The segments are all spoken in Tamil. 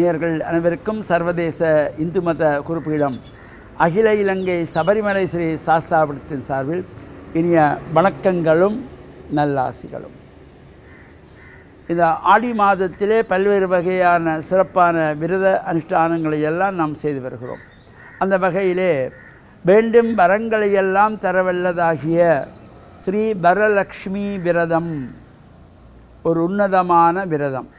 நேயர்கள் அனைவருக்கும் சர்வதேச இந்து மத குறிப்புகளிடம் அகில இலங்கை சபரிமலை ஸ்ரீ சாஸ்தாபுரத்தின் சார்பில் இனிய வணக்கங்களும் நல்லாசிகளும். இந்த ஆடி மாதத்திலே பல்வேறு வகையான சிறப்பான விரத அனுஷ்டானங்களை எல்லாம் நாம் செய்து வருகிறோம். அந்த வகையிலே வேண்டும் வரங்களை எல்லாம் தரவல்லதாகிய ஸ்ரீ வரலக்ஷ்மி விரதம் ஒரு உன்னதமான விரதம்.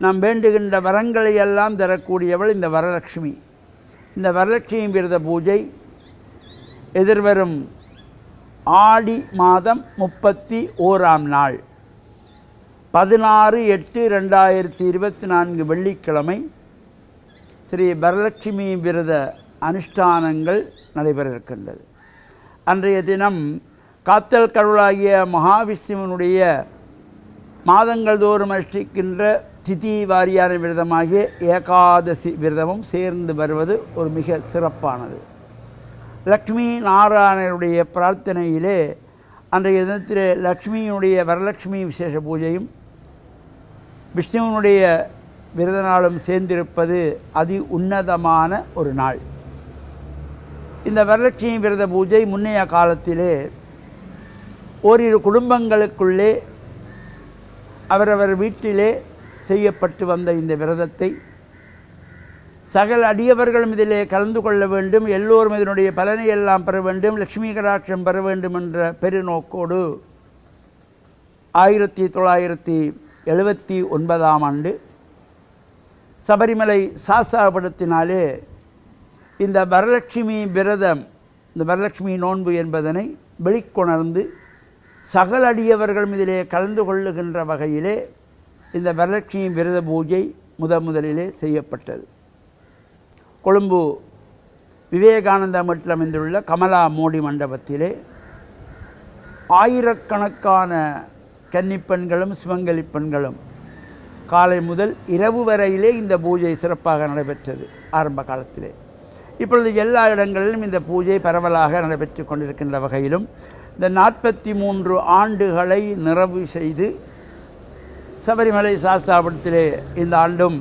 நாம் வேண்டுகின்ற வரங்களை எல்லாம் தரக்கூடியவள் இந்த வரலட்சுமி. இந்த வரலட்சுமி விரத பூஜை எதிர்வரும் ஆடி மாதம் முப்பத்தி ஓராம் நாள். பதினாறு எட்டு ரெண்டாயிரத்தி இருபத்தி நான்கு வெள்ளிக்கிழமை ஸ்ரீ வரலட்சுமி விரத அனுஷ்டானங்கள் நடைபெற இருக்கின்றது அன்றைய தினம் காத்தல் கடவுளாகிய மகாவிஷ்ணுவனுடைய மாதங்கள் தோறும் அனுஷ்டிக்கின்ற திதி வாரியான விரதமாகிய ஏகாதசி விரதமும் சேர்ந்து வருவது ஒரு மிக சிறப்பானது. லக்ஷ்மி நாராயணனுடைய பிரார்த்தனையிலே அன்றைய தினத்திலே லக்ஷ்மியினுடைய வரலட்சுமி விசேஷ பூஜையும் விஷ்ணுவனுடைய விரத நாளும் சேர்ந்திருப்பது அதி உன்னதமான ஒரு நாள். இந்த வரலட்சுமி விரத பூஜை முன்னைய காலத்திலே ஓரிரு குடும்பங்களுக்குள்ளே அவரவர் வீட்டிலே செய்யப்பட்டு வந்த இந்த விரதத்தை சகல அடியவர்களும் இதிலே கலந்து கொள்ள வேண்டும் எல்லோரும் இதனுடைய பலனை எல்லாம் பெற வேண்டும் லட்சுமி கடாட்சம் பெற வேண்டும் என்ற பெருநோக்கோடு ஆயிரத்தி தொள்ளாயிரத்தி எழுபத்தி ஒன்பதாம் ஆண்டு சபரிமலை சாஸ்தாபடத்தினாலே இந்த வரலட்சுமி விரதம் இந்த வரலட்சுமி நோன்பு என்பதனை வெளிக்கொணர்ந்து சகல அடியவர்களும் இதிலே கலந்து கொள்ளுகின்ற வகையிலே இந்த வரலட்சுமி விரத பூஜை முத முதலிலே செய்யப்பட்டது. கொழும்பு விவேகானந்தா மட்டில் அமைந்துள்ள கமலா மோடி மண்டபத்திலே ஆயிரக்கணக்கான கன்னிப்பெண்களும் சிவங்கலி பெண்களும் காலை முதல் இரவு வரையிலே இந்த பூஜை சிறப்பாக நடைபெற்றது ஆரம்ப காலத்திலே. இப்பொழுது எல்லா இடங்களிலும் இந்த பூஜை பரவலாக நடைபெற்று கொண்டிருக்கின்ற வகையிலும் இந்த நாற்பத்தி மூன்று ஆண்டுகளை நிறைவு செய்து சபரிமலை சாஸ்தாபுரத்திலே இந்த ஆண்டும்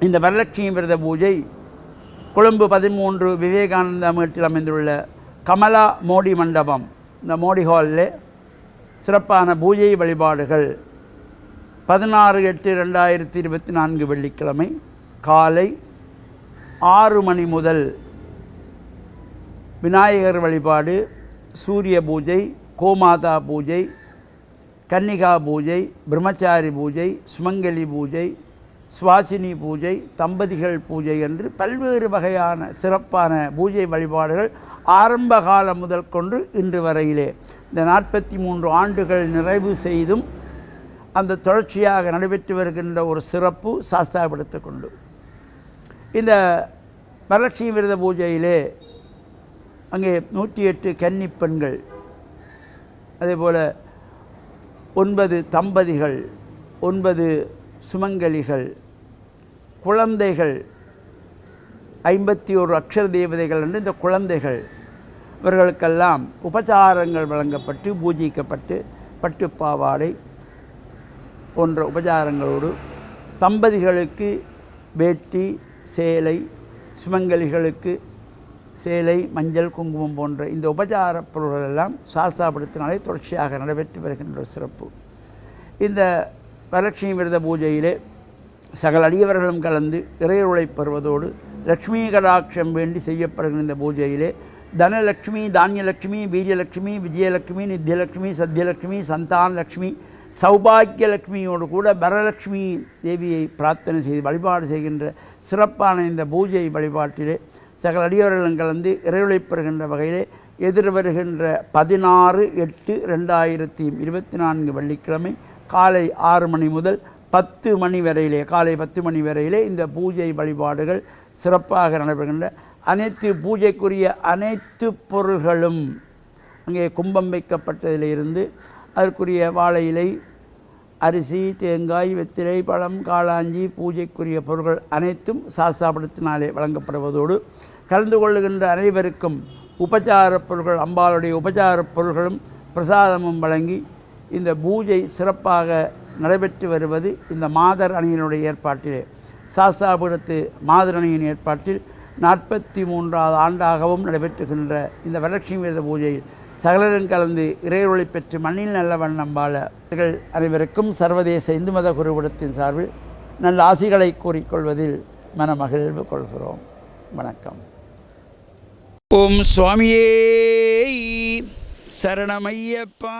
இந்த வரலட்சுமி விரத பூஜை கொழும்பு பதிமூன்று விவேகானந்தா மேட்டில் அமைந்துள்ள கமலா மோடி மண்டபம் இந்த மோடி ஹாலில் சிறப்பான பூஜை வழிபாடுகள் பதினாறு எட்டு ரெண்டாயிரத்தி இருபத்தி நான்கு வெள்ளிக்கிழமை காலை ஆறு மணி முதல் விநாயகர் வழிபாடு சூரிய பூஜை கோமாதா பூஜை கன்னிகா பூஜை பிரம்மச்சாரி பூஜை சுமங்கலி பூஜை சுவாசினி பூஜை தம்பதிகள் பூஜை என்று பல்வேறு வகையான சிறப்பான பூஜை வழிபாடுகள் ஆரம்ப காலம் முதல் கொண்டு இன்று வரையிலே. இந்த நாற்பத்தி மூன்று ஆண்டுகள் நிறைவு செய்தும் அந்த தொடர்ச்சியாக நடைபெற்று வருகின்ற ஒரு சிறப்பு சாஸ்தாபடுத்திக் கொண்டு. இந்த வரலட்சுமி விரத பூஜையிலே அங்கே நூற்றி எட்டு கன்னி பெண்கள் அதேபோல் ஒன்பது தம்பதிகள் ஒன்பது சுமங்கலிகள் குழந்தைகள் ஐம்பத்தி ஒரு அக்ஷர தேவதைகள் என்று இந்த குழந்தைகள் இவர்களுக்கெல்லாம் உபச்சாரங்கள் வழங்கப்பட்டு பூஜிக்கப்பட்டு பட்டுப்பாவாடை போன்ற உபச்சாரங்களோடு தம்பதிகளுக்கு வேட்டி சேலை சுமங்கலிகளுக்கு சேலை மஞ்சள் குங்குமம் போன்ற இந்த உபச்சார பொருள்கள் எல்லாம் சாஸ்தாபடுத்தினாலே தொடர்ச்சியாக நடைபெற்று வருகின்ற ஒரு சிறப்பு. இந்த வரலட்சுமி விரத பூஜையிலே சகல அடியவர்களும் கலந்து இறையருளை பெறுவதோடு லக்ஷ்மி கடாட்சம் வேண்டி செய்யப்படுகிற இந்த பூஜையிலே தனலக்ஷ்மி தானியலக்ஷ்மி வீரியலக்ஷ்மி விஜயலக்ஷ்மி நித்தியலக்ஷ்மி சத்யலக்ஷ்மி சந்தானலக்ஷ்மி சௌபாகியலக்ஷ்மியோடு கூட வரலட்சுமி தேவியை பிரார்த்தனை செய்து வழிபாடு செய்கின்ற சிறப்பான இந்த பூஜை வழிபாட்டிலே சகல அடியவர்களும் கலந்து இறைவழி பெறுகின்ற வகையிலே எதிர்வருகின்ற பதினாறு எட்டு ரெண்டாயிரத்தி இருபத்தி நான்கு வெள்ளிக்கிழமை காலை ஆறு மணி முதல் பத்து மணி வரையிலே காலை பத்து மணி வரையிலே இந்த பூஜை வழிபாடுகள் சிறப்பாக நடைபெறுகின்ற அனைத்து பூஜைக்குரிய அனைத்து பொருள்களும் அங்கே கும்பம் வைக்கப்பட்டதிலிருந்து அதற்குரிய வாழை இலை அரிசி தேங்காய் வெத்திலை பழம் காளாஞ்சி பூஜைக்குரிய பொருட்கள் அனைத்தும் சாஸ்தாபடத்தினாலே வழங்கப்படுவதோடு கலந்து கொள்ளுகின்ற அனைவருக்கும் உபச்சாரப் பொருட்கள் அம்பாளுடைய உபச்சாரப் பொருட்களும் பிரசாதமும் வழங்கி இந்த பூஜை சிறப்பாக நடைபெற்று வருவது இந்த மாதர் அணியினுடைய ஏற்பாட்டிலே. சாஸ்தாபுரத்து அணியின் ஏற்பாட்டில் நாற்பத்தி மூன்றாவது ஆண்டாகவும் நடைபெற்றுகின்ற இந்த வரலட்சுமி விரத பூஜையில் சகலரும் கலந்து இறையொளி பெற்று மண்ணில் நல்ல வண்ணம் வாழ அனைவருக்கும் சர்வதேச இந்து மத குருகுடத்தின் சார்பில் நல்ல ஆசிகளை கூறிக்கொள்வதில் மனமகிழ்வு கொள்கிறோம். வணக்கம். ஓம் சுவாமியே சரணமையப்பா.